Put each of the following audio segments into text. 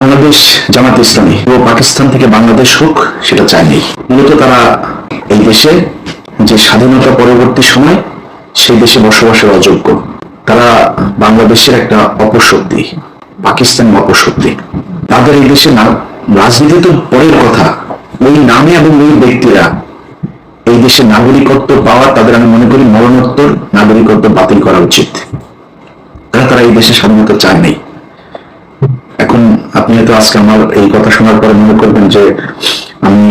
বাংলাদেশ জামাত ইসলামী ও পাকিস্তান থেকে বাংলাদেশ হোক, সেটা চায়নি। মূলত তারা এই দেশে যে স্বাধীনতা পরবর্তী সময়, সেই দেশে বসবাসের অযোগ্য। তারা বাংলাদেশের একটা অপশক্তি পাকিস্তান অপশক্তি তাদের এই দেশে না রাজনীতি তো পরের কথা। ওই নামে এবং ওই ব্যক্তিরা এই দেশে নাগরিকত্ব পাওয়া, তাদের আমি মনে করি মরণোত্তর নাগরিকত্ব বাতিল করা উচিত। কারণ তারা এই দেশে স্বাধীনতা চায় নাই এখন আপনি হয়তো আজকে আমার এই কথা শোনার পরে মনে করবেন যে আমি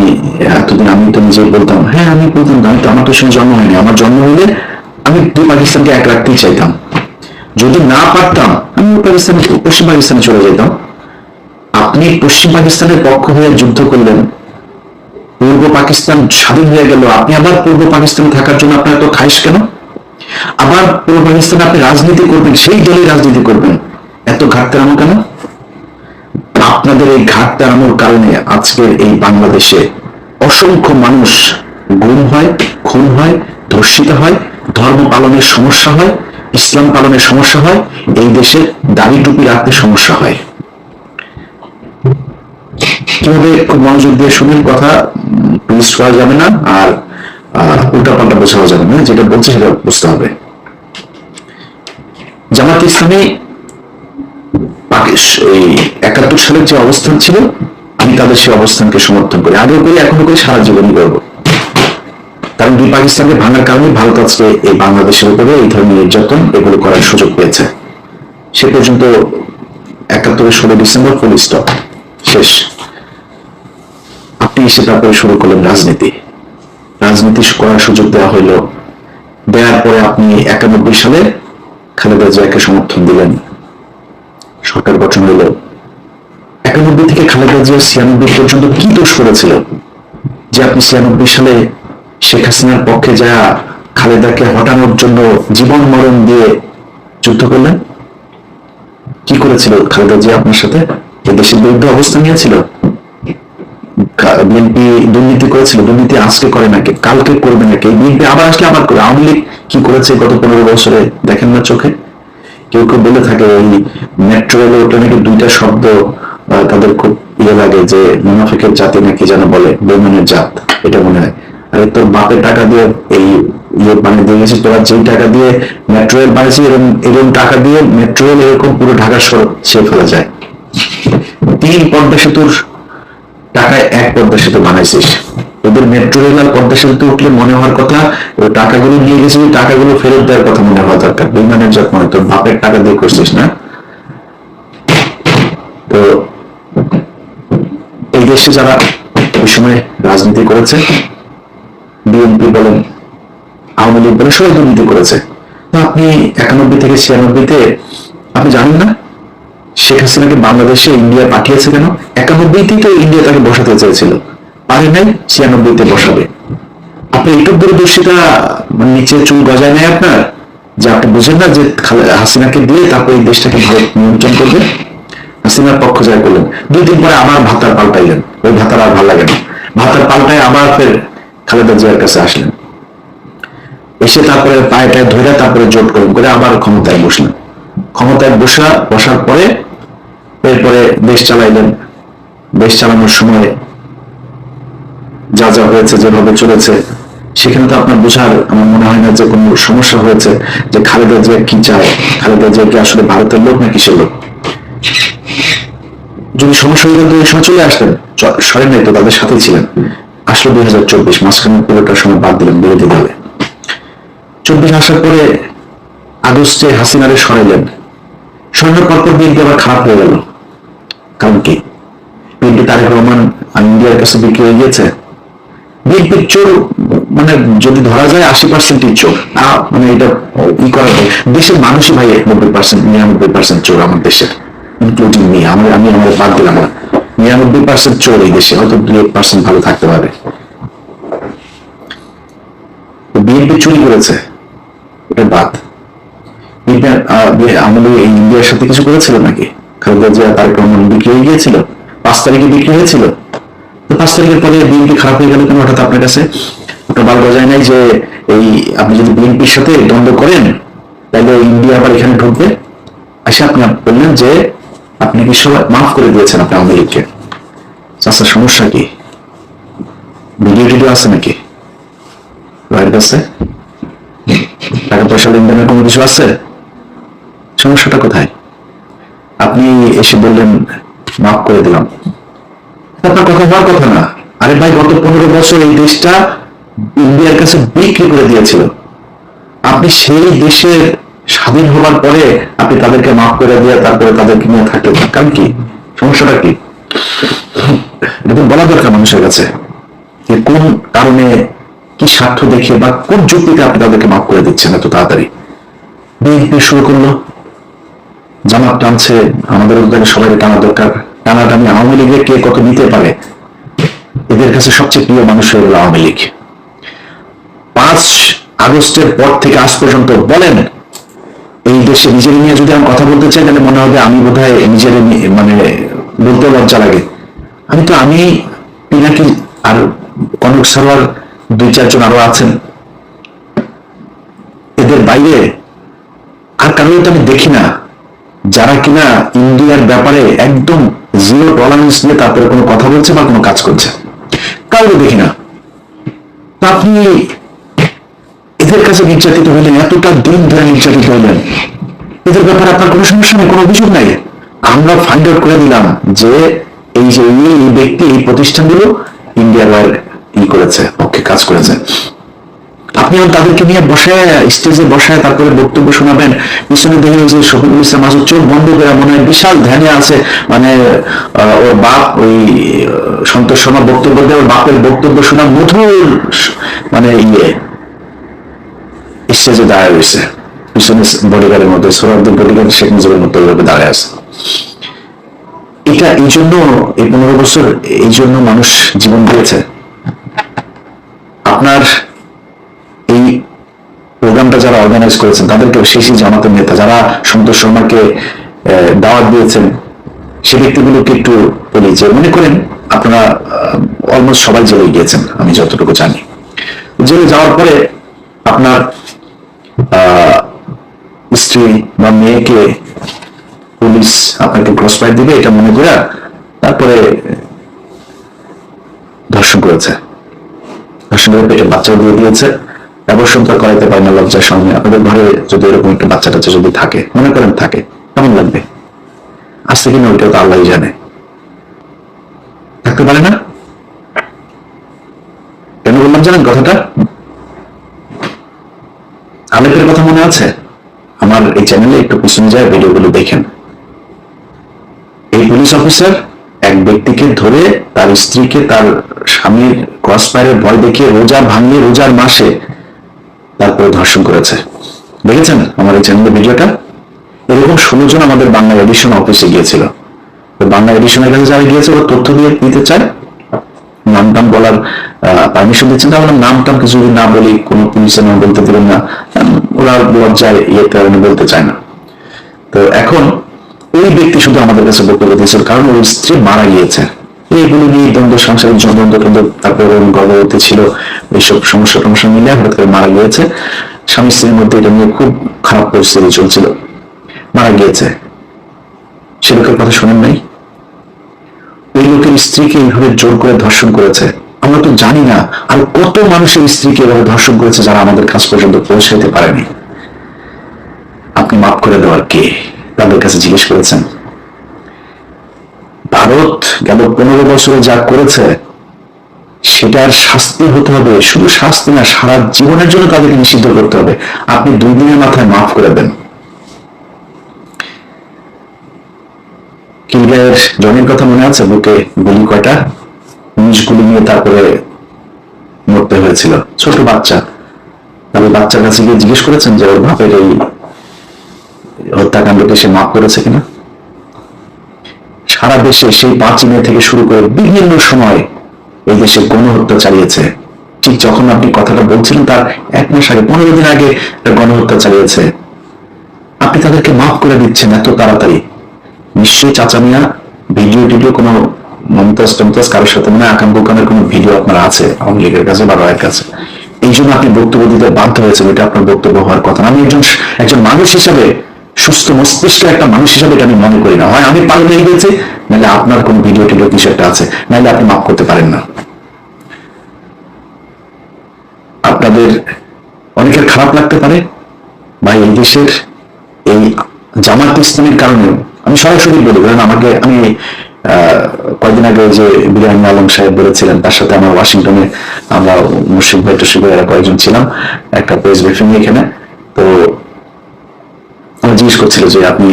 এতদিন আমি তো নিজে বলতাম হ্যাঁ আমি বলতাম, আমি তো, আমার তো সঙ্গে জন্ম হয়নি। আমার জন্ম হলে আমি দুই পাকিস্তানকে এক রাখতেই চাইতাম। যদি না পারতাম, আমি পাকিস্তান, পশ্চিম পাকিস্তানে চলে যেতাম। আপনি পশ্চিম পাকিস্তানের পক্ষ হয়ে যুদ্ধ করলেন। পূর্ব পাকিস্তান স্বাধীন হয়ে গেল। আপনি আবার পূর্ব পাকিস্তানে থাকার জন্য আপনার এত খাইস কেন? আবার পূর্ব পাকিস্তানে আপনি রাজনীতি করবেন, সেই দলে রাজনীতি করবেন। এত ঘাটতে আমার কেন? আপনাদের এই ঘাট তাড়ানোর কারণে আজকের এই বাংলাদেশে অসংখ্য মানুষ গুম হয়, খুন হয়, ধর্ষিত হয়, ধর্ম পালনের সমস্যা হয়, ইসলাম পালনের সমস্যা হয়, এই দেশে দাড়ি টুপি রাখতে সমস্যা হয়। কীভাবে খুব মনোযোগ দিয়ে শুনেন কথা টুইস্ট করা যাবে না, আর উল্টা পাল্টা বোঝাও যাবে না, যেটা বলছে সেটা বুঝতে হবে। জামাত ইসলামী একাত্তর সালের যে অবস্থান ছিল, আমি তাদের সেই অবস্থানকে সমর্থন করি। আগেও করি এখনও করি সারা জীবনই করব কারণ দুই পাকিস্তানকে ভাঙার কারণে ভারত আজকে এই বাংলাদেশের উপরে এই ধরনের নির্যাতন এগুলো করার সুযোগ পেয়েছে। সে পর্যন্ত একাত্তরের ষোলো ডিসেম্বর ফুল স্টপ শেষ। আপনি এসে তারপরে শুরু করলেন রাজনীতি। রাজনীতি করার সুযোগ দেওয়া হইল। দেওয়ার পরে আপনি একানব্বই সালে খালেদা জিয়াকে সমর্থন দিলেন। সরকার গঠন হলো? একানব্বই থেকে খালেদা জিয়া ছিয়ানব্বই পর্যন্ত কি দোষ করেছিল? যে আপনি ছিয়ানব্বই সালে শেখ হাসিনার পক্ষে যা খালেদাকে হটানোর জন্য জীবন মরণ দিয়ে যুদ্ধ করলেন? কি করেছিল খালেদা জিয়া আপনার সাথে? এই দেশের বিরুদ্ধে অবস্থান নিয়েছিল? বিএনপি দুর্নীতি করেছিল, দুর্নীতি আজকে করে নাকি, কালকে করবে নাকি? বিএনপি আবার আসলে আবার করে আওয়ামী লীগ কি করেছে গত পনেরো বছরে? দেখেন না চোখে। কেউ কেউ বলে থাকে ওই মেট্রো রেলে ওটা নাকি দুইটা শব্দ তাদের খুব ইয়ে লাগে যে মুনাফিকের জাতি নাকি যেন বলে বেমানের জাত, এটা মনে হয়। আরে তোর বাপের টাকা দিয়ে এই ইয়ে বানিয়ে দিয়ে গেছিস তোরা যেই টাকা দিয়ে মেট্রো রেল বানিয়েছিস এরকম এরকম টাকা দিয়ে মেট্রো রেল এরকম পুরো ঢাকা শহর ছেড়ে ফেলা যায়। তিন পদ্মা সেতুর টাকায় এক পদ্মা সেতু বানাইছিস। ওদের মেট্রো রেল আর পদ্মা সেতু উঠলে মনে হওয়ার কথা টাকাগুলো নিয়ে ওই টাকাগুলো ফেরত দেওয়ার কথা মনে হওয়া দরকার। বিমানের যত মনে তোর বাপের টাকা দিয়ে করছিস না? তো এই দেশে যারা ওই সময় রাজনীতি করেছে, বিএনপি বলেন, আওয়ামী লীগ বলেন, সবাই দুর্নীতি করেছে। তো আপনি একানব্বই থেকে ছিয়ানব্বইতে, আপনি জানেন না, শেখ হাসিনাকে বাংলাদেশে ইন্ডিয়া পাঠিয়েছে কেন? একানব্বইতেই তো ইন্ডিয়া তাকে বসাতে চেয়েছিল। পারে নাই ছিয়ানব্বইতে বসাবে। আপনি এইটুক দূরদর্শিতা মানে নিচে চুল গজায় নেয় আপনার, যে আপনি বুঝেন না যে হাসিনাকে দিয়ে তারপর এই দেশটাকে ভারত নিয়ন্ত্রণ করবে হাসিনার পক্ষ জয় করলেন দুই দিন পরে আবার ভাতার পাল্টাইলেন। ওই ভাতার আর ভালো লাগে না। ভাতার পাল্টায় আবার ফের খালেদা জিয়ার কাছে আসলেন। এসে তারপরে পায়েটায় ধরে তারপরে জোট করলেন করে আবার ক্ষমতায় বসলেন। ক্ষমতায় বসা বসার পরে এরপরে দেশ চালাইলেন। দেশ চালানোর সময় যা যা হয়েছে, যেভাবে চলেছে, সেখানে তো আপনার বোঝার আমার মনে হয় না যে কোনো সমস্যা হয়েছে যে খালেদা জিয়া কি চায়। খালেদা জিয়া কি আসলে ভারতের লোক না কিসের লোক? যদি সমস্যা হয়ে যেত সময় চলে আসতেন। চ- সরেন নাই তো, তাদের সাথে ছিলেন। আসলে দুই হাজার চব্বিশ, মাঝখানে পুরোটার সময় বাদ দিলেন, বিরোধী দলে। চব্বিশ আসার পরে আগস্টে হাসিনারে সরাইলেন। সরানোর পরপর বিএনপি আবার খারাপ হয়ে গেল। কারণ কি? বিএনপি তারেক রহমান ইন্ডিয়ার কাছে বিক্রি হয়ে গিয়েছে। বিএনপির মানে যদি ধরা যায় আশি মানে এটা ই করা যায়। দেশের মানুষই ভাই নব্বই পার্সেন্ট নিরানব্বই পার্সেন্ট চোর আমার দেশের ইনক্লুডিং মি। আমি আমি বাদ দিলাম না নিরানব্বই পার্সেন্ট চোর এই দেশে, হয়তো এক পার্সেন্ট ভালো থাকতে পারে। বিএনপি চুরি করেছে। এটা বাদ। আমাদের ইন্ডিয়ার সাথে কিছু করেছিল নাকি? খালেদা জিয়া রহমান বিক্রি হয়ে গিয়েছিল? পাঁচ তারিখে বিক্রি হয়েছিল? পাঁচ তারিখের পরে বিএনপি খারাপ হয়ে গেল কেন? হঠাৎ আপনার কাছে আপনার বাল বাজায় নাই যে এই আপনি যদি বিএনপির সাথে দ্বন্দ্ব করেন, তাহলে ইন্ডিয়া আবার এখানে ঢুকবে? এসে আপনি বললেন যে আপনি কি সবাই মাফ করে দিয়েছেন আপনি আওয়ামী লীগকে। চাষার সমস্যা কি? ভিডিও টিডিও আছে নাকি? ভাইয়ের কাছে টাকা পয়সা লেনদেনের কোনো কিছু আছে? সমস্যাটা কোথায়? আপনি এসে বললেন, মাফ করে দিলাম। আপনার কথা হওয়ার কথা না। আরে ভাই, গত পনেরো বছর এই দেশটা ইন্ডিয়ার কাছে বিক্রি করে দিয়েছিল। আপনি সেই দেশের স্বাধীন হবার পরে আপনি তাদেরকে মাফ করে দিয়ে তারপরে তাদেরকে নিয়ে কারণ কি? সমস্যাটা কি? বলা দরকার মানুষের কাছে যে কোন কারণে কি স্বার্থ দেখে বা কোন যুক্তিতে আপনি তাদেরকে মাফ করে দিচ্ছেন এত তাড়াতাড়ি? বিএনপি শুরু করল। জামাত টানছে আমাদের সবাই টানা দরকার। টানাটানি আওয়ামী লীগের কে কত নিতে পারে? এদের কাছে সবচেয়ে প্রিয় মানুষ হয়ে গেল আওয়ামী লীগ। পাঁচ আগস্টের পর থেকে আজ পর্যন্ত বলেন, এই দেশে নিজের নিয়ে যদি আমি কথা বলতে চাই, তাহলে মনে হবে আমি বোধহয় নিজের মানে বলতে লজ্জা লাগে। আমি তো, আমি পিনাকি আর কনক সারোয়ার দুই চারজন আরও আছেন। এদের বাইরে আর কারও তো আমি দেখি না। যারা কিনা ইন্ডিয়ার ব্যাপারে একদম জিরো টলারেন্স নিয়ে তারপরে কোনো কথা বলছে বা কোনো কাজ করছে। কাউকে দেখি না। আপনি এদের কাছে নির্যাতিত হইলেন, এতটা দিন ধরে নির্যাতিত হইলেন। এদের ব্যাপারে আপনার কোনো সমস্যা নেই, কোনো অভিযোগ নাই। আমরা ফাইন্ড আউট করে দিলাম যে এই যে এই ব্যক্তি, এই প্রতিষ্ঠানগুলো ইন্ডিয়ার ই করেছে, পক্ষে কাজ করেছে। আপনি তাদেরকে নিয়ে বসায় স্টেজে বসায় তারপরে বক্তব্য শোনাবেন, পিছনে দেখে যে শফিকুল ইসলাম আসুদ চোখ বন্ধ করে মনে হয় বিশাল ধ্যানে আছে। মানে ওর বাপ ওই সন্তোষ শর্মা বক্তব্য দেয়, ওর বাপের বক্তব্য শোনা মধুর মানে ইয়ে। স্টেজে দাঁড়ায় রয়েছে। পিছনে বডিগার্ডের মধ্যে বডিগার্ড শেখ মতো দাঁড়ায় আছে। এটা এই জন্য এই পনেরো বছর, এই জন্য মানুষ জীবন দিয়েছে। আপনার যারা অর্গানাইজ করেছেন তাদেরকে শেষই জামাতের নেতা, যারা সন্তোষ শর্মাকে দাওয়াত দিয়েছেন, সে ব্যক্তিগুলোকে একটু বলি যে, মনে করেন আপনারা অলমোস্ট সবাই জেলে গিয়েছেন, আমি যতটুকু জানি। জেলে যাওয়ার পরে আপনার স্ত্রী বা মেয়েকে পুলিশ আপনাকে ক্রস ফায়ার দিবে, এটা মনে করে তারপরে ধর্ষণ করেছে। ধর্ষণ করে পেটে বাচ্চা দিয়ে দিয়েছে। অবশ্যই তো করাইতে পারে না লজ্জার সঙ্গে। আপনাদের ঘরে যদি এরকম একটা বাচ্চা টাচ্চা যদি থাকে, মনে করেন থাকে, কেমন লাগবে? আজ থেকে না ওইটা তো আল্লাহ জানে। থাকতে পারে না? কেন বললাম জানেন কথাটা? আলেপের কথা মনে আছে? আমার এই চ্যানেলে একটু পিছনে যায়, ভিডিওগুলো দেখেন। এই পুলিশ অফিসার এক ব্যক্তিকে ধরে তার স্ত্রীকে তার স্বামীর ক্রস ফায়ারের ভয় দেখিয়ে রোজা ভাঙিয়ে রোজার মাসে তারপরে ধর্ষণ করেছে। দেখেছেন আমার এই চ্যানেলের ভিডিওটা? এরকম ষোলো জন আমাদের বাংলা এডিশন অফিসে গিয়েছিল। বাংলা এডিশনের কাছে যারা গিয়েছে, ওরা তথ্য দিয়ে নিতে চায়। নাম টাম বলার পারমিশন দিচ্ছেন। তাহলে নাম টাম কিছু যদি না বলি, কোনো পুলিশের নাম বলতে দিবেন না ওরা লজ্জায় ইয়ে কারণে বলতে চায় না। তো এখন ওই ব্যক্তি শুধু আমাদের কাছে বক্তব্য দিয়েছিল কারণ ওর স্ত্রী মারা গিয়েছে। এইগুলো নিয়ে দ্বন্দ্ব, সাংসারিক দ্বন্দ্ব কিন্তু তারপরে গর্ভবতী ছিল। এইসব সমস্যা টমস্যা মিলে হঠাৎ করে মারা গিয়েছে। স্বামী স্ত্রীর মধ্যে এটা নিয়ে খুব খারাপ পরিস্থিতি চলছিল। মারা গিয়েছে। সে লোকের কথা শোনেন নাই। ওই লোকের স্ত্রীকে এইভাবে জোর করে ধর্ষণ করেছে। আমরা তো জানি না আর কত মানুষের স্ত্রীকে এভাবে ধর্ষণ করেছে যারা আমাদের কাছ পর্যন্ত পৌঁছাইতে পারেনি। আপনি মাফ করে দেওয়ার কে? তাদের কাছে জিজ্ঞেস করেছেন। ভারত গেল পনেরো বছরে যা করেছে সেটার শাস্তি হতে হবে, শুধু শাস্তি না, সারা জীবনের জন্য তাদেরকে নিষিদ্ধ করতে হবে। আপনি দুই দিনের মাথায় মাফ করে দেন। কিলগায়ের জনের কথা মনে আছে? বুকে গুলি কয়টা? উনিশ গুলি নিয়ে তারপরে মরতে হয়েছিল। ছোট বাচ্চা। তবে বাচ্চার কাছে গিয়ে জিজ্ঞেস করেছেন যে ওর বাপের এই হত্যাকাণ্ডকে সে মাফ করেছে কিনা? সারা দেশে সেই পাঁচ থেকে শুরু করে বিভিন্ন সময় এই দেশে গণহত্যা চালিয়েছে। ঠিক যখন আপনি কথাটা বলছিলেন তার এক মাস আগে, পনেরো দিন আগে গণহত্যা চালিয়েছে। আপনি তাদেরকে মাফ করে দিচ্ছেন এত তাড়াতাড়ি। নিশ্চয়ই চাচা মিয়া, ভিডিও টিডিও কোনো মমতাজ টমতাজ কারোর সাথে মানে আকাম বুকামের কোনো ভিডিও আপনার আছে, আওয়ামী লীগের কাছে বা রয়ের কাছে? এই জন্য আপনি বক্তব্য দিতে বাধ্য হয়েছেন, এটা আপনার বক্তব্য হওয়ার কথা। আমি একজন একজন মানুষ হিসাবে সুস্থ মস্তিষ্ক একটা মানুষ হিসাবে এটা আমি মনে করি না। হয় আমি পাগল হয়ে গেছি, নাহলে আপনার কোন ভিডিও টিডিও কিছু একটা আছে, নাহলে আপনি মাফ করতে পারেন না। আপনাদের অনেকের খারাপ লাগতে পারে, বা এই দেশের এই জামাত ইসলামের কারণে। আমি সরাসরি বলি, কারণ আমাকে, আমি কয়েকদিন আগে যে বিরিয়ানি আলম সাহেব বলেছিলেন, তার সাথে আমার ওয়াশিংটনে আমরা মুর্শিদ ভাই টসিদ ভাই কয়েকজন ছিলাম, একটা প্রেস ব্রিফিং এখানে। তো জিজ্ঞেস করছিল যে আপনি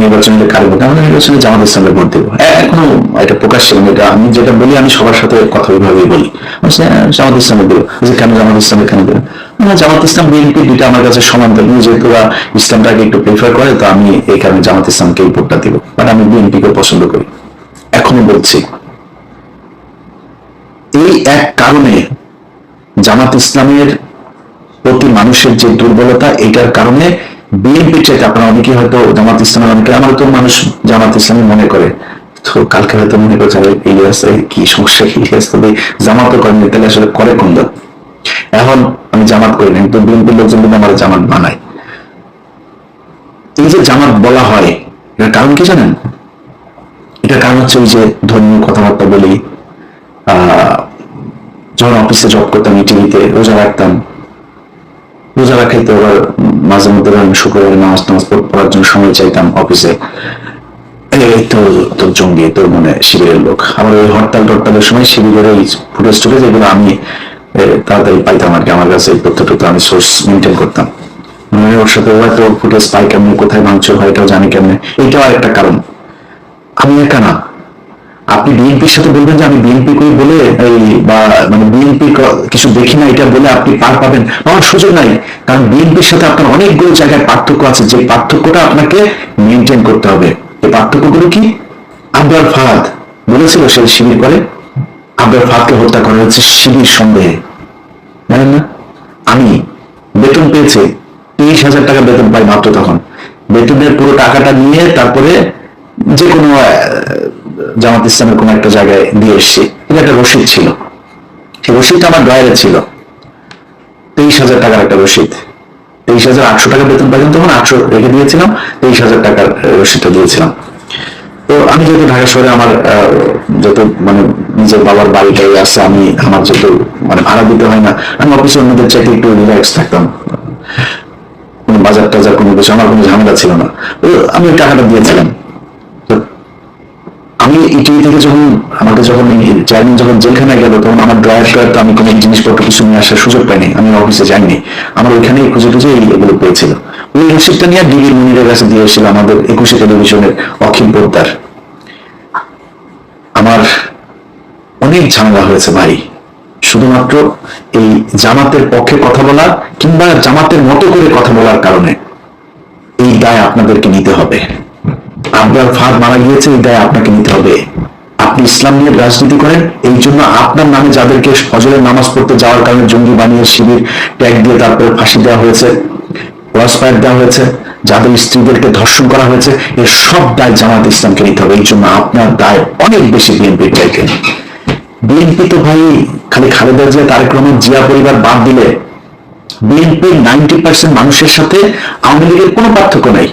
নির্বাচনে কার ভোট আমরা নির্বাচনে জামাত ইসলামের ভোট দেবো। এখনও এটা প্রকাশ ছিল এটা আমি যেটা বলি, আমি সবার সাথে কথা ওইভাবেই বলি। জামাত ইসলামের দেবো যে কেন জামাত ইসলামের কেন দেবো জামাত ইসলাম, বিএনপি দুইটা আমার কাছে সমান ধর্ম। যেহেতু ইসলামটাকে একটু প্রিফার করে, তো আমি এই কারণে জামাত ইসলামকে এই ভোটটা দিব। বাট আমি বিএনপি কে পছন্দ করি। এখনও বলছি, এই এক কারণে জামাত ইসলামের প্রতি মানুষের যে দুর্বলতা এটার কারণে বিএনপি চাইতে আপনারা অনেকে হয়তো জামাত ইসলামের অনেকে, আমার তো মানুষ জামাত ইসলামী মনে করে। তো কালকে হয়তো মনে করছে ইলিয়াস কি সমস্যা ইলিয়াস তবে জামাত করেনি তাহলে আসলে করে কোন দল? এখন আমি জামাত করি না কিন্তু বিএনপির লোকজন কিন্তু আমার জামাত বানায়। এই যে জামাত বলা হয়, এটার কারণ কি জানেন? এটার কারণ হচ্ছে ওই যে ধর্মীয় কথাবার্তা বলি, আহ, যখন অফিসে জব করতাম টিভিতে রোজা রাখতাম রোজা রাখাইতে আবার মাঝে মধ্যে ধরেন শুক্রবার নামাজ টামাজ পড়ার জন্য সময় চাইতাম অফিসে এই তো তোর জঙ্গি তোর মনে শিবিরের লোক। আমার ওই হরতাল টরতালের সময় শিবিরের ওই ফুটেজ টুটেজ এগুলো আমি তাড়াতাড়ি পাইতাম আর কি। আমার কাছে এই তথ্য টুকু আমি সোর্স মেনটেন করতাম। মানে ওর সাথে হয়তো ফুটেজ পাই কেমনে, কোথায় ভাঙচুর হয়, এটাও জানি কেমনে। এইটাও একটা কারণ। আমি একা না। আপনি বিএনপির সাথে বলবেন যে আমি বিএনপি করি বলে এই বা মানে বিএনপি কিছু দেখি না এটা বলে আপনি পার পাবেন। আমার সুযোগ নাই। কারণ বিএনপির সাথে আপনার অনেকগুলো জায়গায় পার্থক্য আছে। যে পার্থক্যটা আপনাকে মেনটেন করতে হবে। এই পার্থক্যগুলো কি? আবরার ফাহাদ। বলেছিল সে শিবির করে। আবরার ফাহাদকে হত্যা করা হচ্ছে শিবির সন্দেহে। জানেন না? আমি বেতন পেয়েছি। তেইশ হাজার টাকা বেতন পাই মাত্র তখন। বেতনের পুরো টাকাটা নিয়ে তারপরে যে কোনো জামাত ইসলামের কোনো একটা জায়গায় দিয়ে এসছি। এটা একটা রসিদ ছিল। সেই রসিদটা আমার ড্রয়ারে ছিল। তেইশ হাজার টাকার একটা রসিদ তেইশ হাজার আটশো টাকা বেতন পাইতাম তখন আটশো রেখে দিয়েছিলাম তেইশ হাজার টাকার আহ, রসিদটা দিয়েছিলাম। তো আমি যেহেতু ঢাকা শহরে আমার যত মানে নিজের বাবার বাড়িটাই আছে আমি আমার যেহেতু মানে ভাড়া দিতে হয় না আমি অফিসে অন্যদের চাইতে একটু রিল্যাক্স থাকতাম। কোনো বাজার টাজার কোনো কিছু আমার কোনো ঝামেলা ছিল না। তো আমি টাকাটা দিয়েছিলাম। ইটিভি থেকে যখন, আমাকে যখন চেয়ারম্যান যখন জেলখানায় গেল, তখন আমার ড্রয়ার ট্রয়ার তো আমি কোনো জিনিসপত্র কিছু নিয়ে আসার সুযোগ পাইনি, আমি অফিসে যাইনি। আমার ওইখানেই খুঁজে খুঁজে এগুলো পেয়েছিল। ওই রিসিপ্টটা নিয়ে ডিবির কাছে দিয়ে এসেছিল, আমাদের একুশে টেলিভিশনের পোদ্দার। আমার অনেক ঝামেলা হয়েছে ভাই। শুধুমাত্র এই জামাতের পক্ষে কথা বলা কিংবা জামাতের মতো করে কথা বলার কারণে এই দায় আপনাদেরকে নিতে হবে। আপনার ফাঁদ মারা গিয়েছে, এই দায় আপনাকে নিতে হবে। আপনি ইসলাম নিয়ে রাজনীতি করেন, এই জন্য আপনার নামে যাদেরকে ফজরের নামাজ পড়তে যাওয়ার কারণে জঙ্গি বানিয়ে শিবির, ট্যাগ দিয়ে তারপরে ফাঁসি দেওয়া হয়েছে ওয়াসপায়ার দেওয়া হয়েছে, যাদের স্ত্রীদেরকে ধর্ষণ করা হয়েছে এর সব দায় জামাত ইসলামকে নিতে হবে। এই জন্য আপনার দায় অনেক বেশি বিএনপির চাইতে বিএনপি তো ভাই খালি খালেদা জিয়া, তারেক রহমান, জিয়া পরিবার বাদ দিলে বিএনপির নাইনটি পার্সেন্ট মানুষের সাথে আওয়ামী লীগের কোনো পার্থক্য নাই।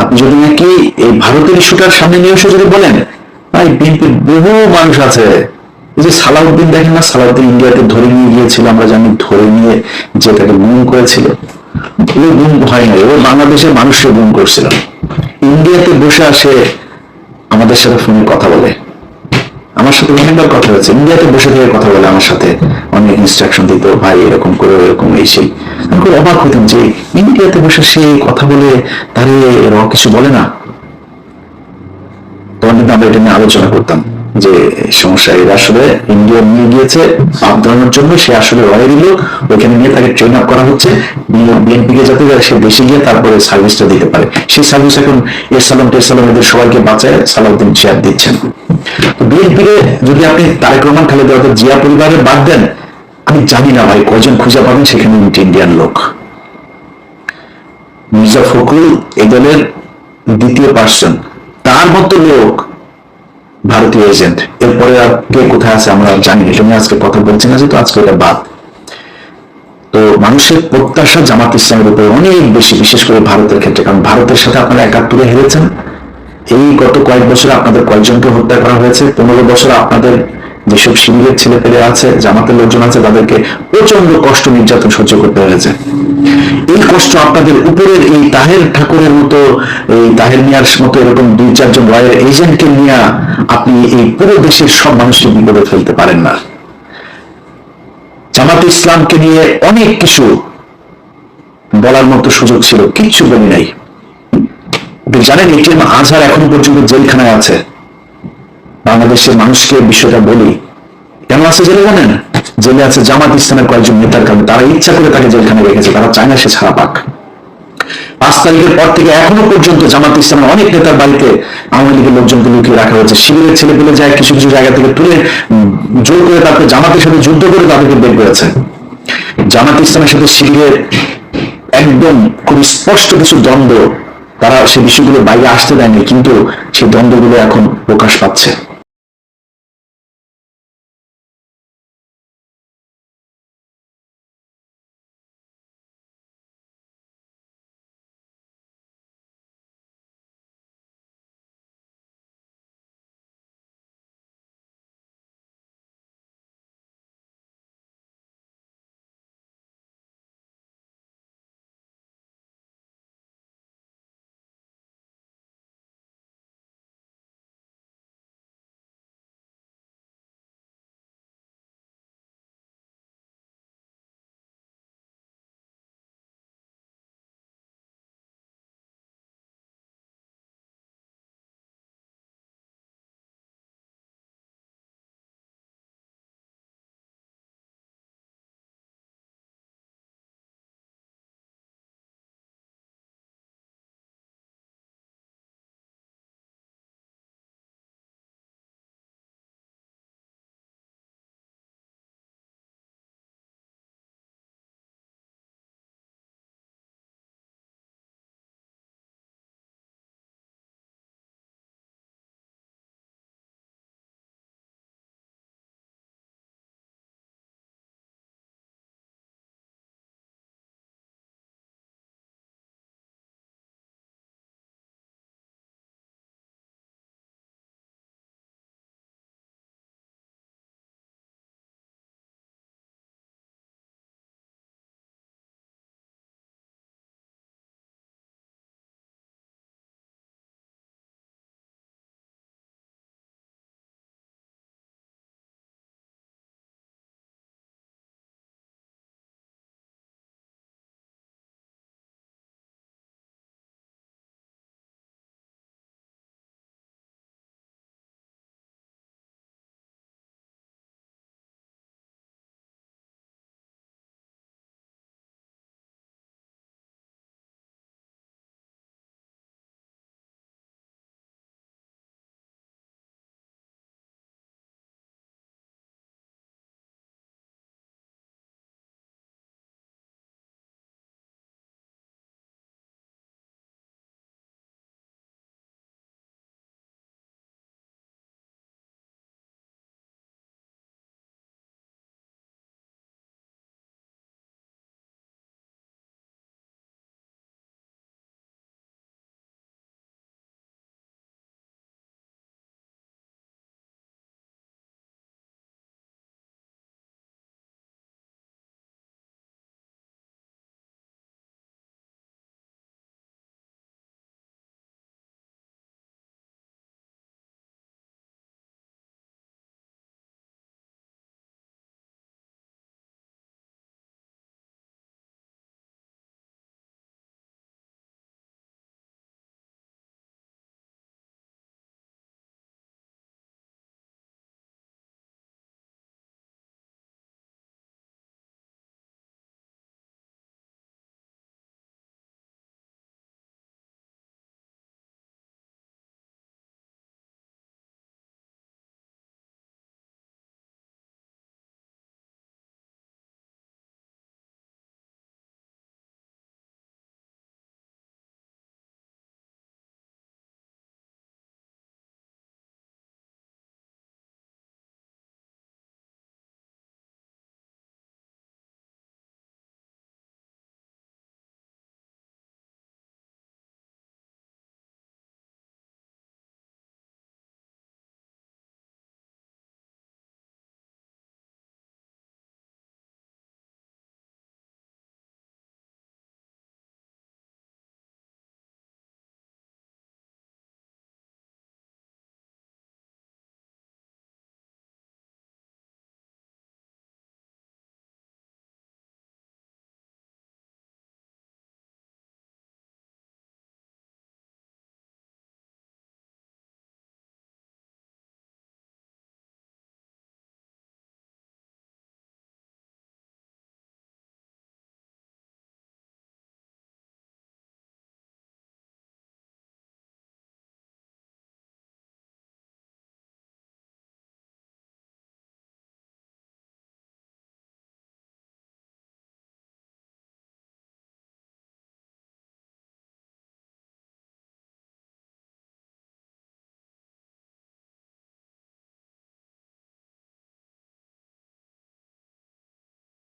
আপনি যদি নাকি এই ভারতের ইস্যুটার সামনে নিয়ে এসে যদি বলেন, ভাই, বিএনপির বহু মানুষ আছে। এই যে সালাউদ্দিন, দেখেন না, সালাউদ্দিন ইন্ডিয়াতে ধরে নিয়ে গিয়েছিল, আমরা জানি ধরে নিয়ে যে তাকে গুম করেছিল। ও গুম হয় না ও বাংলাদেশের মানুষকে গুম করছিল। ইন্ডিয়াতে বসে আসে আমাদের সাথে ফোনে কথা বলে। আমার সাথে অনেকবার কথা হয়েছে। ইন্ডিয়াতে বসে থেকে কথা বলে আমার সাথে অনেক ইনস্ট্রাকশন দিত, ভাই, এরকম করে, এরকম এই সেই। আমি খুব অবাক হইতাম যে ইন্ডিয়াতে বসে সে কথা বলে তারে র কিছু বলে না। তখন কিন্তু আমরা এটা নিয়ে আলোচনা করতাম। যে সমস্যা এরা আসলে ইন্ডিয়া নিয়ে গিয়েছে পাপ ধরানোর জন্য সে আসলে রয়ের লোক ওইখানে নিয়ে তাকে ট্রেন আপ করা হচ্ছে। বিএনপি কে যাতে সে দেশে গিয়ে তারপরে সার্ভিসটা দিতে পারে। সেই সার্ভিস এখন এর সালাম টের সালাম এদের সবাইকে বাঁচায়, সালাউদ্দিন চেয়ার দিচ্ছেন। বিএনপি কে যদি আপনি তারেক রহমান, খালেদা অর্থাৎ জিয়া পরিবারের বাদ দেন, আমি জানি না ভাই কয়জন খুঁজে পাবেন, সেখানে ইন্ডিয়ান লোক। মির্জা ফখরুল এই দলের দ্বিতীয় পার্সন তার মতো লোক ভারতীয় এজেন্ট এরপরে আর কে কোথায় আছে আমরা জানি। এটা নিয়ে আজকে কথা বলছি না, যেহেতু আজকে এটা বাদ। তো মানুষের প্রত্যাশা জামাত ইসলামের উপরে অনেক বেশি, বিশেষ করে ভারতের ক্ষেত্রে। কারণ ভারতের সাথে আপনারা একাত্তরে হেরেছেন। এই গত কয়েক বছর আপনাদের কয়েকজনকে হত্যা করা হয়েছে, পনেরো বছর আপনাদের যেসব শিবিরের ছেলে পেলে আছে, জামাতের লোকজন আছে, তাদেরকে প্রচণ্ড কষ্ট নির্যাতন সহ্য করতে হয়েছে। এই কষ্ট আপনাদের উপরের এই তাহের ঠাকুরের মতো, এই তাহের মিয়ার মতো এরকম দুই, চারজন রয়ের এজেন্টকে নিয়ে আপনি এই পুরো দেশের সব মানুষকে বিপদে ফেলতে পারেন না। জামাত ইসলামকে নিয়ে অনেক কিছু বলার মতো সুযোগ ছিল, কিচ্ছু বলি নাই। জানেন এটিএম আজহার এখন পর্যন্ত জেলখানায় আছে। বাংলাদেশের মানুষকে বিষয়টা বলি। কেন আছে জেলে জানেন? জেলে আছে জামাত ইসলামের কয়েকজন নেতার কারণে তারা ইচ্ছা করে তাকে জেলখানে রেখেছে, তারা চায় না সে ছাড়া পাক। পাঁচ তারিখের পর থেকে এখনও পর্যন্ত জামাত ইসলামের অনেক নেতার বাড়িতে আওয়ামী লীগের লোকজনকে লুকিয়ে রাখা হয়েছে। শিবিরের ছেলে পেলে যায়, কিছু কিছু জায়গা থেকে তুলে জোর করে তারপরে জামাতের সাথে যুদ্ধ করে তাদেরকে বের করেছে। জামাত ইসলামের সাথে শিবিরের একদম খুব স্পষ্ট কিছু দ্বন্দ্ব, তারা সেই বিষয়গুলো বাইরে আসতে দেয়নি, কিন্তু সেই দ্বন্দ্বগুলো এখন প্রকাশ পাচ্ছে।